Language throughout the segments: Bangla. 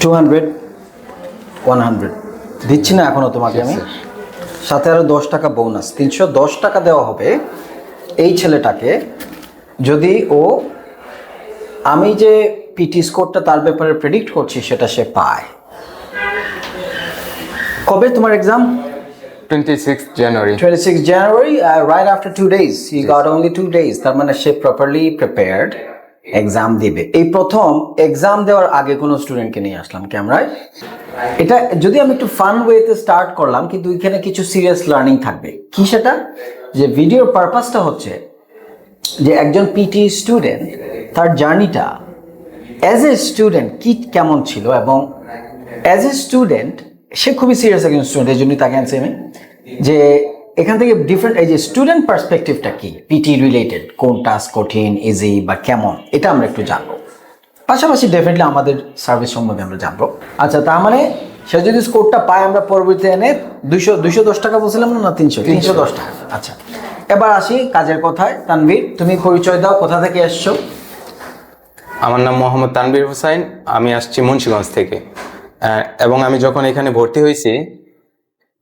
টু হান্ড্রেড ওয়ান হান্ড্রেড দিচ্ছি না এখনও তোমাকে আমি। সাথে আরও দশ টাকা বোনাস তিনশো দশ টাকা দেওয়া হবে এই ছেলেটাকে। যদি ও আমি যে পিটি স্কোরটা তার ব্যাপারে প্রেডিক্ট করছি সেটা সে পায়। কবে তোমার exam 26th January. 26 January, uh, right after two days. He got only two days. তার মানে সে প্রপারলি প্রিপেয়ার্ড এক্সাম দিবে। এই প্রথম এক্সাম দেওয়ার আগে কোনো স্টুডেন্টকে নিয়ে আসলাম ক্যামেরায় এটা যদি আমি একটু ফান ওয়েতে স্টার্ট করলাম, কিন্তু এখানে কিছু সিরিয়াস লার্নিং থাকবে। কি সেটা? যে ভিডিওর পারপাসটা হচ্ছে যে একজন পিটি স্টুডেন্ট তার জার্নিটা অ্যাজ এ স্টুডেন্ট কি কেমন ছিল এবং অ্যাজ এ স্টুডেন্ট সে খুবই সিরিয়াস একজন স্টুডেন্ট এই জন্যই তাকে আনছি আমি, যে এখান থেকে ডিফারেন্ট এই যে স্টুডেন্ট পার্সপেক্টিভটা কি? পিটি রিলেটেড কোন টাস্ক কঠিন ইজি বা কেমন? এটা আমরা একটু জানব। পাশাপাশি ডেফিনেটলি আমাদের সার্ভিস সম্বন্ধে আমরা জানব। আচ্ছা তার মানে সে যদি স্কোরটা পায় আমরা পরবর্তীতে এনে দুইশো দুইশো দশ টাকা বলছিলাম না, তিনশো তিনশো দশ টাকা। আচ্ছা এবার আসি কাজের কথায়। তানভীর তুমি পরিচয় দাও কোথা থেকে এসছো? আমার নাম মোহাম্মদ তানবীর হুসাইন আমি আসছি মুন্সিগঞ্জ থেকে। এবং আমি যখন এখানে ভর্তি হয়েছি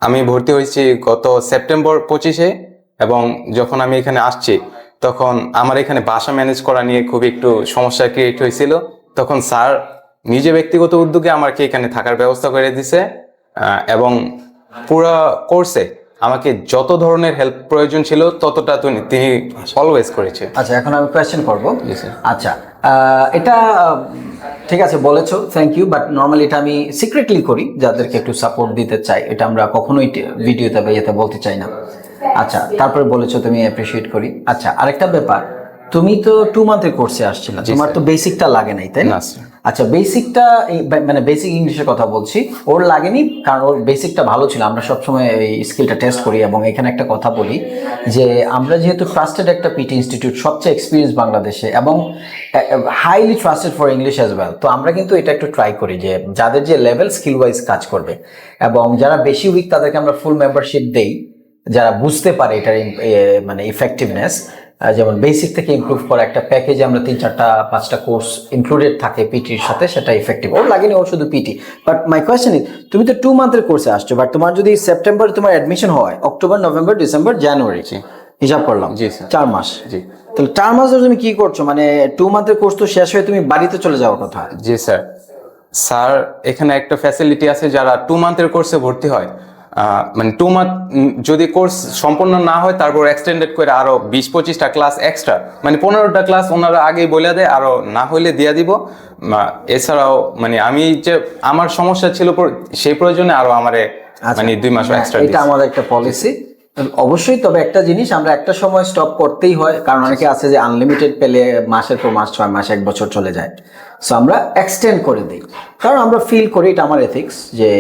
আমি ভর্তি হয়েছি গত সেপ্টেম্বর পঁচিশে এবং যখন আমি এখানে আসছি তখন আমার এখানে বাসা ম্যানেজ করা নিয়ে খুব একটু সমস্যা ক্রিয়েট হয়েছিল। তখন স্যার নিজে ব্যক্তিগত উদ্যোগে আমাকে এখানে থাকার ব্যবস্থা করে দিছে এবং পুরো কোর্সে আমাকে যত ধরনের হেল্প প্রয়োজন ছিল ততটা তিনি তিনি অলওয়েজ করেছে। আচ্ছা এখন আমি কোয়েশ্চেন করব। আচ্ছা এটা ঠিক আছে বলেছ থ্যাংক ইউ বাট নর্মালি এটা আমি সিক্রেটলি করি যাদেরকে একটু সাপোর্ট দিতে চাই এটা আমরা কখনোই ভিডিওতে বা ইয়েতে বলতে চাই না। আচ্ছা তারপরে বলেছ তুমি অ্যাপ্রিসিয়েট করি। আচ্ছা আরেকটা ব্যাপার তুমি তো টু মান্থের কোর্সে আসছিলে তোমার তো বেসিকটা লাগে নাই তাই না। আচ্ছা বেসিকটা মানে বেসিক ইংলিশের কথা বলছি। ওর লাগেনি, কারণ ওর বেসিকটা ভালো ছিল। আমরা সবসময় এই স্কিলটা টেস্ট করি এবং এখানে একটা কথা বলি যে, আমরা যেহেতু ট্রাস্টেড একটা পিটি ইনস্টিটিউট সবচেয়ে এক্সপিরিয়েন্স বাংলাদেশে এবং highly trusted for English as well তো আমরা কিন্তু এটা একটু ট্রাই করি যে, যাদের যে লেভেল স্কিল ওয়াইজ কাজ করবে এবং যারা বেশি উইক তাদেরকে আমরা ফুল মেম্বারশিপ দেই। যারা বুঝতে পারে এটার মানে ইফেক্টিভনেস যেমন বেসিক থেকে ইমপ্রুভ করা একটা প্যাকেজে আমরা তিন চারটা পাঁচটা কোর্স ইনক্লুডেড থাকে পিটির সাথে সেটা ইফেক্টিভ ওর লাগেনি ওর শুধু PT but my question is তুমি তো টু মান্থের কোর্সে আসছো বাট তোমার যদি সেপ্টেম্বরে তোমার অ্যাডমিশন হয় অক্টোবর নভেম্বর ডিসেম্বর জানুয়ারি হিসাব করলাম জি, চার মাস। জি। তাহলে চার মাস ধরে তুমি কি করছ? মানে টু মান্থের কোর্স তো শেষ হয়ে তুমি বাড়িতে চলে যাওয়ার কথা। জি স্যার স্যার এখানে একটা ফ্যাসিলিটি আছে যারা টু মান্থের কোর্সে ভর্তি হয় মানে টু মান্থ যদি কোর্স সম্পূর্ণ না হয় তারপর এক্সটেন্ডেড করে আরও বিশ পঁচিশটা ক্লাস এক্সট্রা মানে পনেরোটা ক্লাস ওনারা আগেই বলে দেয় আরও না হইলে দিয়ে দিব। এছাড়াও মানে আমি যে আমার সমস্যা ছিল সেই প্রয়োজনে আরও আমারে মানে দুই মাস হ্যাঁ, এক্সট্রা এটা আমাদের একটা পলিসি অবশ্যই তবে একটা জিনিস আমরা একটা সময় স্টপ করতেই হয় কারণ অনেকে আছে যে আনলিমিটেড পেলে মাসের পর মাস ছয় মাস এক বছর চলে যায়। সো আমরা এক্সটেন্ড করে দিই। কারণ আমরা ফিল করি এটা আমার এথিক্স যে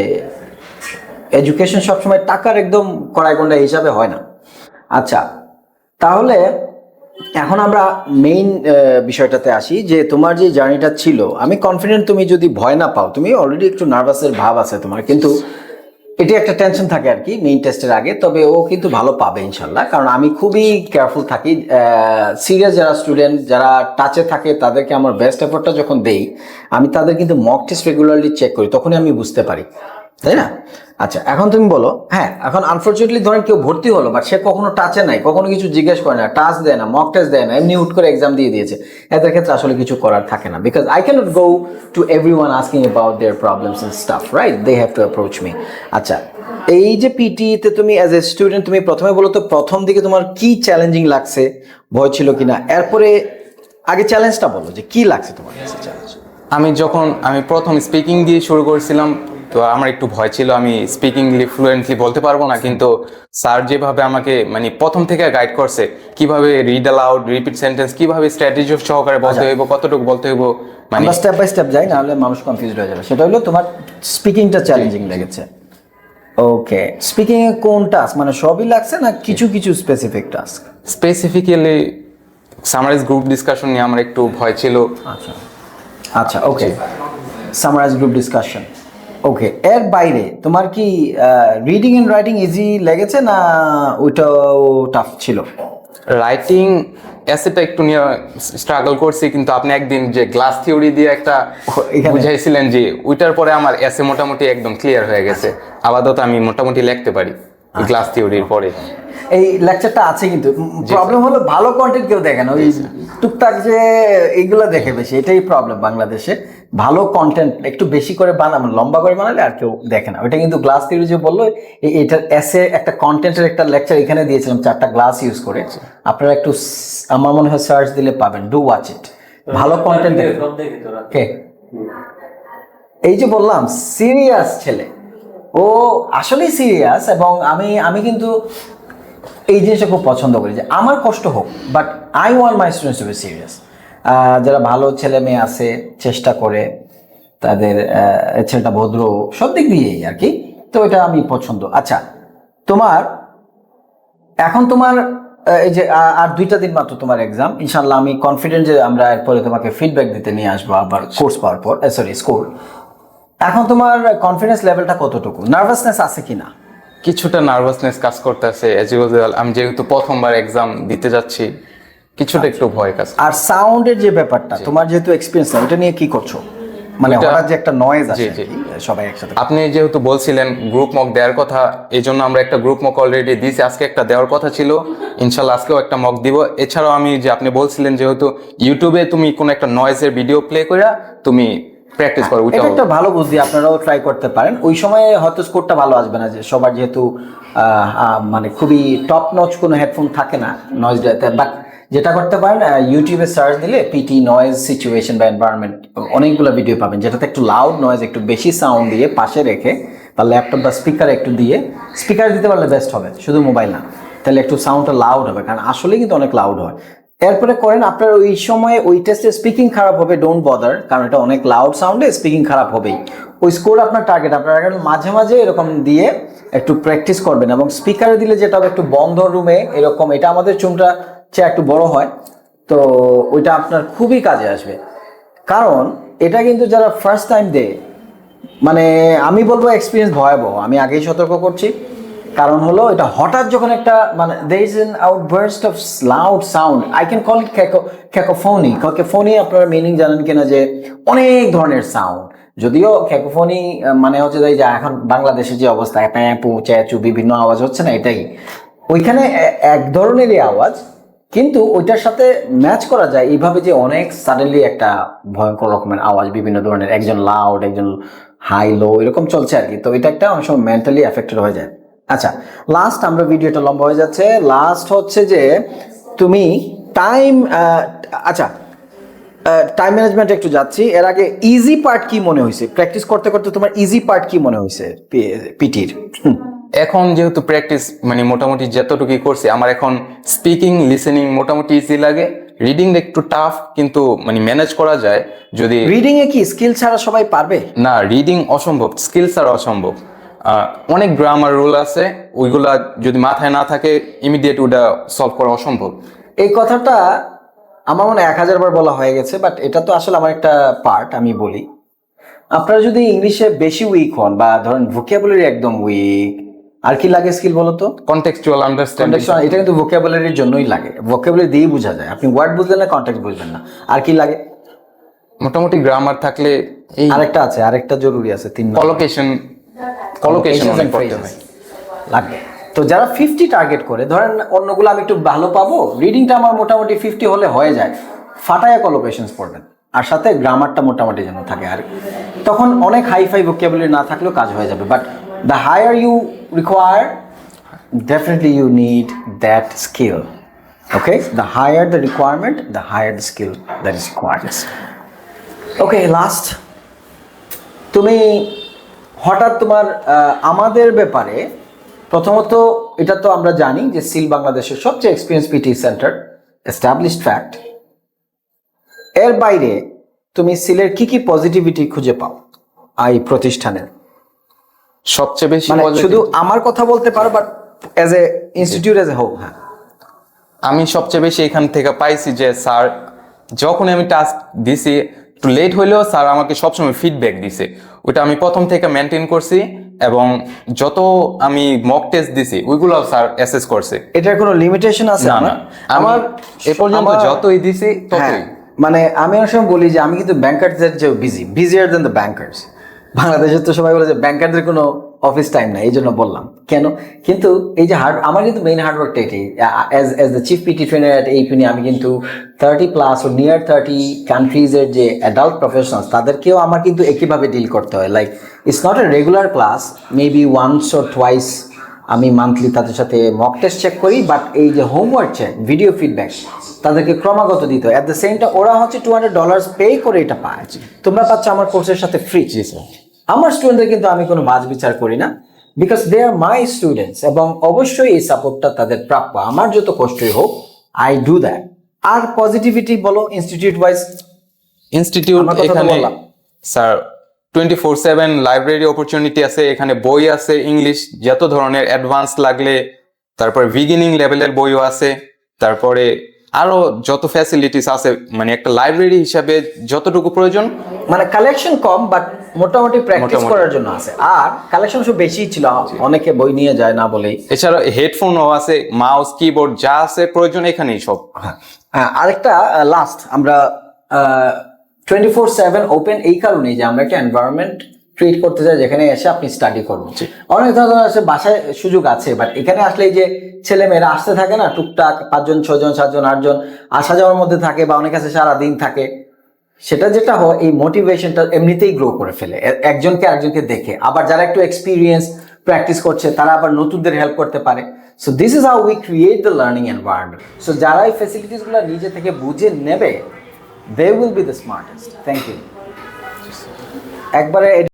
এডুকেশন সবসময় টাকার একদম কড়াই গন্ডা হিসাবে হয় না। আচ্ছা তাহলে এখন আমরা মেইন বিষয়টাতে আসি যে তোমার যে জার্নিটা ছিল, আমি কনফিডেন্ট তুমি যদি ভয় না পাও, তুমি অলরেডি একটু নার্ভাসের ভাব আছে তোমার, কিন্তু এটি একটা টেনশন থাকে আর কি মেইন টেস্টের আগে, তবে ও কিন্তু ভালো পাবে ইনশাল্লাহ কারণ আমি খুবই কেয়ারফুল থাকি। সিরিয়াস যারা স্টুডেন্ট যারা টাচে থাকে, তাদেরকে আমার বেস্ট এফোর্টটা যখন দেই, আমি তাদের কিন্তু মক টেস্ট রেগুলারলি চেক করি, তখনই আমি বুঝতে পারি। তাই না? আচ্ছা এখন তুমি বলো হ্যাঁ এখন আনফর্চুনেটলি ধরেন কেউ ভর্তি হলো বাট সে কখনো টাচে নাই, কখনো কিছু জিজ্ঞেস করে না টাচ দেয় না মক টেস্ট দেয় না, এমনি হুট করে এক্সাম দিয়ে দিয়েছে। এদের ক্ষেত্রে আসলে কিছু করার থাকে না because I can't go to every one asking about their problems and stuff right they have to approach me আচ্ছা এই যে পিটিতে তুমি অ্যাজ এ স্টুডেন্ট তুমি প্রথমে বলো তো, প্রথম দিকে তোমার কি চ্যালেঞ্জিং লাগছে, ভয় ছিল কিনা? এরপরে আগে চ্যালেঞ্জটা বলো, যে কি লাগছে তোমার কাছে চ্যালেঞ্জ আমি যখন আমি প্রথম স্পিকিং দিয়ে শুরু করেছিলাম তো আমার একটু ভয় ছিল আমি স্পিকিংলি ফ্লুয়েন্টলি বলতে পারব না কিন্তু স্যার যেভাবে আমাকে মানে প্রথম থেকে গাইড করছে কীভাবে রিড অ্যালাউড রিপিট সেন্টেন্স কীভাবে স্ট্র্যাটেজি সহকারে বলতে হইব কতটুকু বলতে হইব মানে স্টেপ বাই স্টেপ যাই নাহলে মানুষ কনফিউজ হয়ে যাবে। সেটা হলো তোমার স্পিকিংটা চ্যালেঞ্জিং লেগেছে। ওকে স্পিকিং এ কোন টাস্ক মানে সবই লাগছে না কিছু কিছু specific task specifically summarise group discussion নিয়ে আমার একটু ভয় ছিল। আচ্ছা। আচ্ছা okay summarise group discussion okay এর বাইরে তোমার কি রিডিং এন্ড রাইটিং ইজি লেগেছে না ওইটাও টাফ ছিল? রাইটিং অ্যাসেটা একটু নিয়ে স্ট্রাগল করছি কিন্তু আপনি একদিন যে গ্লাস থিওরি দিয়ে একটা বুঝাইছিলেন যে ওইটার পরে আমার এসে মোটামুটি একদম ক্লিয়ার হয়ে গেছে। আপাতত আমি মোটামুটি লিখতে পারি গ্লাস থিওরির পরে। এই লেকচারটা আছে কিন্তু। প্রবলেম হলো ভালো কন্টেন্ট কেউ দেখে না। ওই টুকটাক যে এইগুলো দেখে বেশি এটাই প্রবলেম বাংলাদেশে। ভালো কন্টেন্ট একটু বেশি করে বানানো লম্বা করে বানালে আর কেউ দেখে না। ওটা কিন্তু গ্লাস থিওরি যে বলল এটার এসে একটা কন্টেন্টের একটা লেকচার এখানে দিয়েছিলাম চারটা গ্লাস ইউজ করে। আপনারা একটু আমার মনে হয় সার্চ দিলে পাবেন। ডু ওয়াচ ইট ভালো কন্টেন্ট দেখি। এই যে বললাম সিরিয়াস ছেলে। ও আসলেই সিরিয়াস এবং আমি আমি কিন্তু এই জিনিসটা খুব পছন্দ করি যে আমার কষ্ট হোক but I want my students to be serious যারা ভালো ছেলে মেয়ে আছে, চেষ্টা করে, তাদের ছেলেটা ভদ্র, সব দিক দিয়েই আর কি, তো এটা আমি পছন্দ। আচ্ছা তোমার, এখন তোমার এই যে আর দুইটা দিন মাত্র তোমার এক্সাম ইনশাল্লাহ আমি কনফিডেন্ট যে আমরা এরপরে তোমাকে ফিডব্যাক দিতে নিয়ে আসব আবার কোর্স পাওয়ার পর সরি স্কুল এখন তোমার কনফিডেন্স লেভেলটা কতটুকু? নার্ভাসনেস আছে কি না কিছুটা নার্ভাসনেস কাজ করতেছে অ্যাজ ইউজুয়াল আমি যেহেতু প্রথমবার এক্সাম দিতে যাচ্ছি কিছুটা একটু ভয় কাজ আর সাউন্ডের যে ব্যাপারটা তোমার যেহেতু এক্সপিরিয়েন্স এটা নিয়ে কি করছ? মানে হঠাৎ যে একটা নয়েজ কি, সবাই একসাথে। আপনি যেহেতু বলছিলেন গ্রুপ মক দেওয়ার কথা এই জন্য আমরা একটা গ্রুপ মক অলরেডি দিয়েছি আজকে একটা দেওয়ার কথা ছিল ইনশাল্লাহ আজকেও একটা মক দিব। এছাড়াও আমি যে আপনি বলছিলেন যেহেতু ইউটিউবে তুমি কোনো একটা নয়েজের ভিডিও প্লে করে তুমি প্র্যাকটিস করো এটা একটা ভালো বুদ্ধি আপনারাও ট্রাই করতে পারেন। ওই সময়ে হয়তো স্কোরটা ভালো আসবে না যে সবার যেহেতু মানে খুবই টপ নচ কোনো হেডফোন থাকে না নয়েজ বাট যেটা করতে পারেন ইউটিউবে সার্চ দিলে পিটি নয়েজ সিচুয়েশন বা এনভায়রনমেন্ট অনেকগুলো ভিডিও পাবেন। যেটাতে একটু লাউড নয়েজ একটু বেশি সাউন্ড দিয়ে পাশে রেখে বা ল্যাপটপ বা স্পিকার একটু দিয়ে স্পিকার দিতে পারলে বেস্ট হবে শুধু মোবাইল না। তাহলে একটু সাউন্ডটা লাউড হবে কারণ আসলে কিন্তু অনেক লাউড হয়। এরপরে করেন আপনার ওই সময়ে ওই টেস্টে স্পিকিং খারাপ হবে ডোন্ট বদার কারণ এটা অনেক লাউড সাউন্ডে স্পিকিং খারাপ হবেই। ওই স্কোর আপনার টার্গেট আপনার মাঝে মাঝে এরকম দিয়ে একটু প্র্যাকটিস করবেন এবং স্পিকারে দিলে যেটা হবে একটু বন্ধ রুমে এরকম, এটা আমাদের চুমটা চেয়ে একটু বড় হয়, তো ওইটা আপনার খুবই কাজে আসবে। কারণ এটা কিন্তু যারা ফার্স্ট টাইম দেয় মানে আমি বলব এক্সপিরিয়েন্স ভয়াবহ, আমি আগেই সতর্ক করছি। কারণ হলো এটা হঠাৎ যখন একটা মানে there is an outburst of loud sound I can call it cacophony cacophony আপনারা মিনিং জানেন কিনা যে অনেক ধরনের সাউন্ড যদিও ক্যাকোফোনি মানে হচ্ছে যে এখন বাংলাদেশের যে অবস্থা প্যাঁপু চ্যাচু বিভিন্ন আওয়াজ হচ্ছে না, এটাই। ওইখানে এক ধরনেরই আওয়াজ, কিন্তু ওইটার সাথে ম্যাচ করা যায়, এইভাবে যে অনেক সাডেনলি একটা ভয়ঙ্কর রকমের আওয়াজ, বিভিন্ন ধরনের, একজন লাউড একজন হাই লো এরকম চলছে আর কি। তো এটা একটা অনেক সময় মেন্টালি এফেক্টেড হয়ে যায়। আচ্ছা লাস্ট আমরা ভিডিওটা লম্বা হয়ে যাচ্ছে। লাস্ট হচ্ছে যে তুমি টাইম আচ্ছা টাইম ম্যানেজমেন্ট একটু যাচ্ছি। এর আগে ইজি পার্ট কি মনে হয়েছে? প্র্যাকটিস করতে করতে তোমার ইজি পার্ট কি মনে হয়েছে? পিটির। এখন যেহেতু প্র্যাকটিস মানে মোটামুটি যতটুকুই করছি আমার এখন স্পিকিং লিসেনিং মোটামুটি ইজি লাগে। রিডিং একটু টাফ কিন্তু মানে ম্যানেজ করা যায়। যদি রিডিং এ কি স্কিল ছাড়া সবাই পারবে? না রিডিং অসম্ভব স্কিল ছাড়া অসম্ভব। অনেক গ্রামার রুল আছে ওইগুলা যদি মাথায় না থাকে ইমিডিয়েট ওটা সলভ করা অসম্ভব। এই কথাটা আমার মনে এক হাজার বার বলা হয়ে গেছে বাট এটা তো আসলে আমার একটা পার্ট আমি বলি। আপনারা যদি ইংলিশে বেশি উইক হন বা ধরেন ভোকাবুলারি একদম উইক আর কি লাগে স্কিল বলো তো কন্টেক্সচুয়াল আন্ডারস্ট্যান্ডিং এটা কিন্তু ভোকাবুলারির জন্যই লাগে। ভোকাবুলারি দিয়েই বোঝা যায়। আপনি ওয়ার্ড বুঝলেন না কন্টেক্ট বুঝবেন না। আর কি লাগে? মোটামুটি গ্রামার থাকলে আরেকটা আছে আরেকটা জরুরি আছে তিন। কলোকেশন কলোকেশন অনেক হয়। লাগবে তো যারা ফিফটি টার্গেট করে ধরেন অন্যগুলো আমি একটু ভালো পাবো রিডিংটা আমার মোটামুটি ফিফটি হলে হয়ে যায়। ফাটায়া কলোকেশনস পড়বেন। আর সাথে গ্রামারটা মোটামুটি যেন থাকে। আর তখন অনেক হাই ফাই ভোকেবুলারি না থাকলেও কাজ হয়ে যাবে। But the higher you require definitely you need that skill okay the higher the requirement the higher the skill that is required okay last তুমি হঠাৎ তোমার আমাদের ব্যাপারে প্রথমত এটা তো আমরা জানি যে সিল বাংলাদেশের সবচেয়ে experience PT centre established fact এর বাইরে তুমি সিলের কি কি পজিটিভিটি খুঁজে পাও এই প্রতিষ্ঠানের সবচেয়ে বেশি মানে শুধু আমার কথা বলতে পারো but as a institute as a হোক হ্যাঁ। আমি সবচেয়ে বেশি এখান থেকে পাইছি যে স্যার যখন আমি টাস্ক দিছি একটু লেট হইলেও স্যার আমাকে সবসময় ফিডব্যাক দিছে। ওটা আমি প্রথম থেকে মেনটেন করছি এবং যত আমি মক টেস্ট দিছি ওইগুলো স্যার অ্যাসেস করছে। এটার কোনো লিমিটেশন আছে না আমার? না আমার এ পর্যন্ত যতই দিছি ততই। হ্যাঁ, মানে আমি অনেক সময় বলি যে আমি কিন্তু ব্যাংকারদের যে busy busier then the bankers বাংলাদেশে তো সবাই বলে যে ব্যাংকারদের কোনো অফিস টাইম নাই এই জন্য বললাম। কেন? কিন্তু এই যে হার্ড আমার কিন্তু মেইন হার্ডওয়ার্কটা এটি as as the chief PT trainer at এই পিনি আমি কিন্তু থার্টি প্লাস ও নিয়ার থার্টি কান্ট্রিজের যে অ্যাডাল্ট প্রফেশনালস তাদেরকেও আমার কিন্তু একইভাবে ডিল করতে হয়। Like it's not a regular class maybe once or twice আমি মান্থলি তাদের সাথে মক টেস্ট চেক করি বাট এই যে হোমওয়ার্ক চেক ভিডিও ফিডব্যাক তাদেরকে ক্রমাগত দিতে অ্যাট দ্য সেম টাইম ওরা হচ্ছে টু হান্ড্রেড ডলার্স পে করে এটা পায়। তোমরা পাচ্ছ আমার কোর্সের সাথে ফ্রি আমার স্টুডেন্টদের কিন্তু আমি কোনো বাজ বিচার করি না because they are my students এবং অবশ্যই এই সাপোর্টটা তাদের প্রাপ্য। আমার যত কষ্টই হোক আই ডু দ্যাট আর পজিটিভিটি বলো ইনস্টিটিউট ওয়াইজ ইনস্টিটিউট এখানে sir twenty four seven library opportunity আছে এখানে বই আছে ইংলিশ যত ধরনের অ্যাডভান্স লাগলে তারপরে বিগিনিং লেভেলের বইও আছে তারপরে আরও যত ফ্যাসিলিটিস আছে মানে একটা লাইব্রেরি হিসাবে যতটুকু প্রয়োজন মানে কালেকশন কম বাট মোটামুটি প্র্যাকটিস করার জন্য আছে। আর কালেকশন সব বেশি ছিল অনেকে বই নিয়ে যায় না বলেই। এছাড়া হেডফোনও আছে মাউস কিবোর্ড যা আছে প্রয়োজন এখানেই সব। হ্যাঁ, আরেকটা লাস্ট আমরা টোয়েন্টি ফোর সেভেন ওপেন এই কারণেই যে আমরা একটা এনভায়রনমেন্ট ক্রিয়েট করতে চাই যেখানে এসে আপনি স্টাডি করবেন অনেক ধরনের আছে বাসায় সুযোগ আছে বাট এখানে আসলে এই যে ছেলে মেয়েরা আসতে থাকে না টুকটাক পাঁচজন ছজন সাতজন আটজন আসা যাওয়ার মধ্যে থাকে বা অনেক আছে সারাদিন থাকে সেটা যেটা হয় এই মোটিভেশনটা এমনিতেই গ্রো করে ফেলে। একজনকে একজনকে দেখে। আবার যারা একটু এক্সপিরিয়েন্স প্র্যাকটিস করছে তারা আবার নতুনদের হেল্প করতে পারে। So this is how we create the learning environment so যারা এই ফেসিলিটিসগুলো নিজে থেকে বুঝে নেবে they will be the smartest thank you একবারে